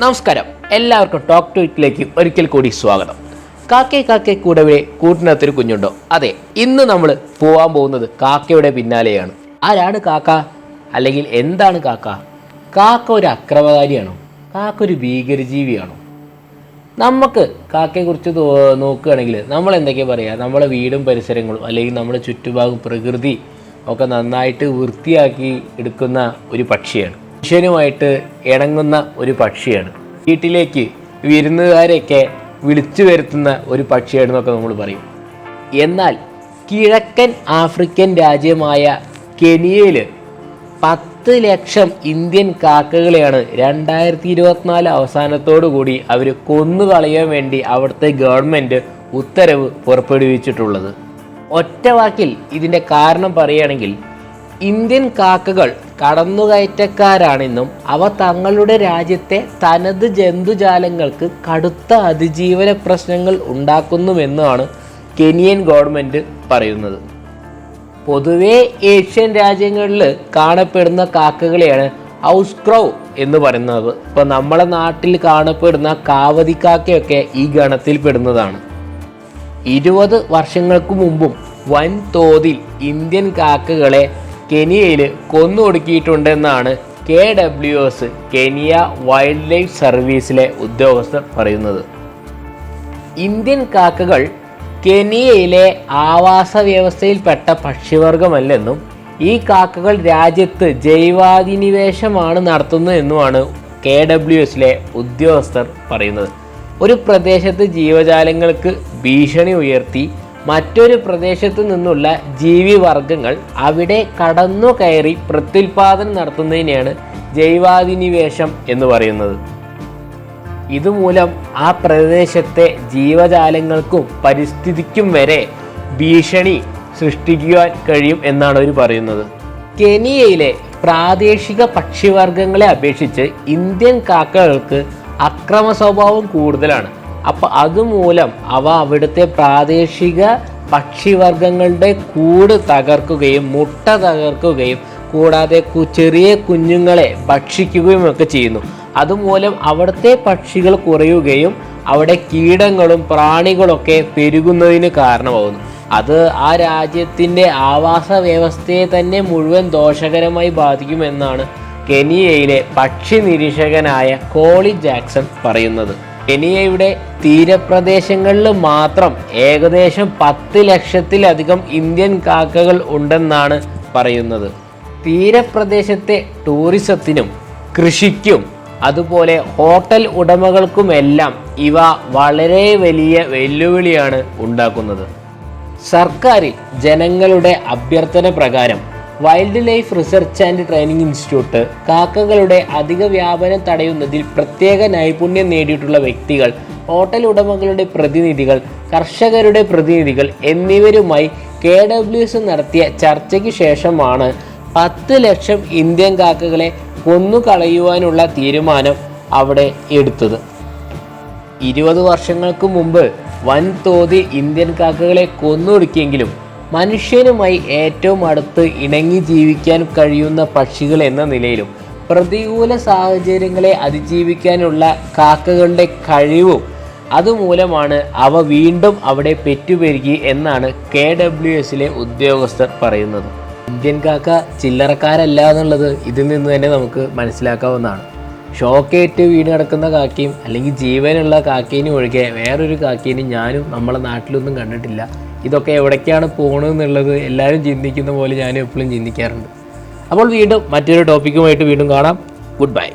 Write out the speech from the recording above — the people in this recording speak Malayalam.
നമസ്കാരം. എല്ലാവർക്കും ടോക്ക് ടു ഇറ്റിലേക്ക് ഒരിക്കൽ കൂടി സ്വാഗതം. കാക്കേ കാക്കെ കൂടവേ കൂട്ടിനകത്തൊരു കുഞ്ഞുണ്ടോ? അതെ ഇന്ന് നമ്മൾ പോവാൻ പോകുന്നത് കാക്കയുടെ പിന്നാലെയാണ്. ആരാണ് കാക്ക? അല്ലെങ്കിൽ എന്താണ് കാക്ക? കാക്ക ഒരു അക്രമകാരിയാണോ? കാക്ക ഒരു ഭീകരജീവിയാണോ? നമുക്ക് കാക്കയെക്കുറിച്ച് കുറിച്ച് നോക്കുകയാണെങ്കിൽ നമ്മൾ എന്തൊക്കെയാ പറയുക നമ്മളെ വീടും പരിസരങ്ങളും അല്ലെങ്കിൽ നമ്മുടെ ചുറ്റുഭാഗം പ്രകൃതി ഒക്കെ നന്നായിട്ട് വൃത്തിയാക്കി എടുക്കുന്ന ഒരു പക്ഷിയാണ്. മനുഷ്യനുമായിട്ട് ഇണങ്ങുന്ന ഒരു പക്ഷിയാണ്. വീട്ടിലേക്ക് വിരുന്നുകാരെയൊക്കെ വിളിച്ചു വരുത്തുന്ന ഒരു പക്ഷിയാണെന്നൊക്കെ നമ്മൾ പറയും. എന്നാൽ കിഴക്കൻ ആഫ്രിക്കൻ രാജ്യമായ കെനിയയിൽ പത്ത് ലക്ഷം ഇന്ത്യൻ കാക്കകളെയാണ് രണ്ടായിരത്തി ഇരുപത്തിനാല് അവസാനത്തോടു കൂടി അവർ കൊന്നുകളയാൻ വേണ്ടി അവിടുത്തെ ഗവൺമെന്റ് ഉത്തരവ് പുറപ്പെടുവിച്ചിട്ടുള്ളത്. ഒറ്റവാക്കിൽ ഇതിന്റെ കാരണം പറയുകയാണെങ്കിൽ ഇന്ത്യൻ കാക്കകൾ കടന്നുകയറ്റക്കാരാണെന്നും അവ തങ്ങളുടെ രാജ്യത്തെ തനത് ജന്തുജാലങ്ങൾക്ക് കടുത്ത അതിജീവന പ്രശ്നങ്ങൾ ഉണ്ടാക്കുന്നുവെന്നാണ് കെനിയൻ ഗവൺമെന്റ് പറയുന്നത്. പൊതുവേ ഏഷ്യൻ രാജ്യങ്ങളിൽ കാണപ്പെടുന്ന കാക്കകളെയാണ് ഹൗസ് ക്രൗ എന്ന് പറയുന്നത്. ഇപ്പോൾ നമ്മളെ നാട്ടിൽ കാണപ്പെടുന്ന കാവതിക്കാക്കയൊക്കെ ഈ ഗണത്തിൽ പെടുന്നതാണ്. ഇരുപത് വർഷങ്ങൾക്ക് മുമ്പും വൻതോതിൽ ഇന്ത്യൻ കാക്കകളെ കെനിയയിൽ കൊന്നൊടുക്കിയിട്ടുണ്ടെന്നാണ് K W S Kenya wildlife സർവീസിലെ ഉദ്യോഗസ്ഥർ പറയുന്നത്. ഇന്ത്യൻ കാക്കകൾ കെനിയയിലെ ആവാസ വ്യവസ്ഥയിൽപ്പെട്ട പക്ഷിവർഗമല്ലെന്നും ഈ കാക്കകൾ രാജ്യത്ത് ജൈവാധിനിവേശമാണ് നടത്തുന്നതെന്നുമാണ് കെ ഡബ്ല്യു എസിലെ ഉദ്യോഗസ്ഥർ പറയുന്നത്. ഒരു പ്രദേശത്ത് ജീവജാലങ്ങൾക്ക് ഭീഷണി ഉയർത്തി മറ്റൊരു പ്രദേശത്തു നിന്നുള്ള ജീവിവർഗങ്ങൾ അവിടെ കടന്നു കയറി പ്രത്യുൽപാദനം നടത്തുന്നതിനെയാണ് ജൈവാധിനിവേശം എന്ന് പറയുന്നത്. ഇതുമൂലം ആ പ്രദേശത്തെ ജീവജാലങ്ങൾക്കും പരിസ്ഥിതിക്കും വരെ ഭീഷണി സൃഷ്ടിക്കുവാൻ കഴിയും എന്നാണ് അവർ പറയുന്നത്. കെനിയയിലെ പ്രാദേശിക പക്ഷിവർഗങ്ങളെ അപേക്ഷിച്ച് ഇന്ത്യൻ കാക്കകൾക്ക് അക്രമ സ്വഭാവം കൂടുതലാണ്. അപ്പോൾ അതുമൂലം അവ അവിടുത്തെ പ്രാദേശിക പക്ഷിവർഗങ്ങളുടെ കൂട് തകർക്കുകയും മുട്ട തകർക്കുകയും കൂടാതെ ചെറിയ കുഞ്ഞുങ്ങളെ ഭക്ഷിക്കുകയും ഒക്കെ ചെയ്യുന്നു. അതുമൂലം അവിടുത്തെ പക്ഷികൾ കുറയുകയും അവിടെ കീടങ്ങളും പ്രാണികളൊക്കെ പെരുകുന്നതിന് കാരണമാകുന്നു അത് ആ രാജ്യത്തിന്റെ ആവാസ വ്യവസ്ഥയെ തന്നെ മുഴുവൻ ദോഷകരമായി ബാധിക്കുമെന്നാണ് കെനിയയിലെ പക്ഷി നിരീക്ഷകനായ കോളി ജാക്സൺ പറയുന്നത്. കെനിയയുടെ തീരപ്രദേശങ്ങളിൽ മാത്രം ഏകദേശം പത്ത് ലക്ഷത്തിലധികം ഇന്ത്യൻ കാക്കകൾ ഉണ്ടെന്നാണ് പറയുന്നത്. തീരപ്രദേശത്തെ ടൂറിസത്തിനും കൃഷിക്കും അതുപോലെ ഹോട്ടൽ ഉടമകൾക്കുമെല്ലാം ഇവ വളരെ വലിയ വെല്ലുവിളിയാണ് ഉണ്ടാക്കുന്നത്. സർക്കാരിൽ ജനങ്ങളുടെ അഭ്യർത്ഥന പ്രകാരം wildlife research and training institute കാക്കകളുടെ അധിക വ്യാപനം തടയുന്നതിൽ പ്രത്യേക നൈപുണ്യം നേടിയിട്ടുള്ള വ്യക്തികൾ ഹോട്ടൽ ഉടമകളുടെ പ്രതിനിധികൾ കർഷകരുടെ പ്രതിനിധികൾ എന്നിവരുമായി കെ ഡബ്ല്യു എസ് നടത്തിയ ചർച്ചയ്ക്ക് ശേഷമാണ് പത്ത് ലക്ഷം ഇന്ത്യൻ കാക്കകളെ കൊന്നുകളയുവാനുള്ള തീരുമാനം അവിടെ എടുത്തത്. ഇരുപത് വർഷങ്ങൾക്ക് മുമ്പ് വൻതോതിൽ ഇന്ത്യൻ കാക്കകളെ കൊന്നൊടുക്കിയെങ്കിലും മനുഷ്യനുമായി ഏറ്റവും അടുത്ത് ഇണങ്ങി ജീവിക്കാൻ കഴിയുന്ന പക്ഷികൾ എന്ന നിലയിലും പ്രതികൂല സാഹചര്യങ്ങളെ അതിജീവിക്കാനുള്ള കാക്കകളുടെ കഴിവും അതുമൂലമാണ് അവ വീണ്ടും അവിടെ പെറ്റുപെരുകി എന്നാണ് കെ ഡബ്ല്യു എസിലെ ഉദ്യോഗസ്ഥർ പറയുന്നത്. ഇന്ത്യൻ കാക്ക ചില്ലറക്കാരല്ല എന്നുള്ളത് ഇതിൽ നിന്ന് തന്നെ നമുക്ക് മനസ്സിലാക്കാവുന്നതാണ്. ഷോക്കേറ്റ് വീട് കിടക്കുന്ന കാക്കയും അല്ലെങ്കിൽ ജീവനുള്ള കാക്കേനും ഒഴികെ വേറൊരു കാക്കേനും ഞാനും നമ്മളെ നാട്ടിലൊന്നും കണ്ടിട്ടില്ല. ഇതൊക്കെ എവിടേക്കാണ് പോകണമെന്നുള്ളത് എല്ലാവരും ചിന്തിക്കുന്ന പോലെ ഞാനും എപ്പോഴും ചിന്തിക്കാറുണ്ട്. അപ്പോൾ വീണ്ടും മറ്റൊരു ടോപ്പിക്കുമായിട്ട് വീണ്ടും കാണാം. Good bye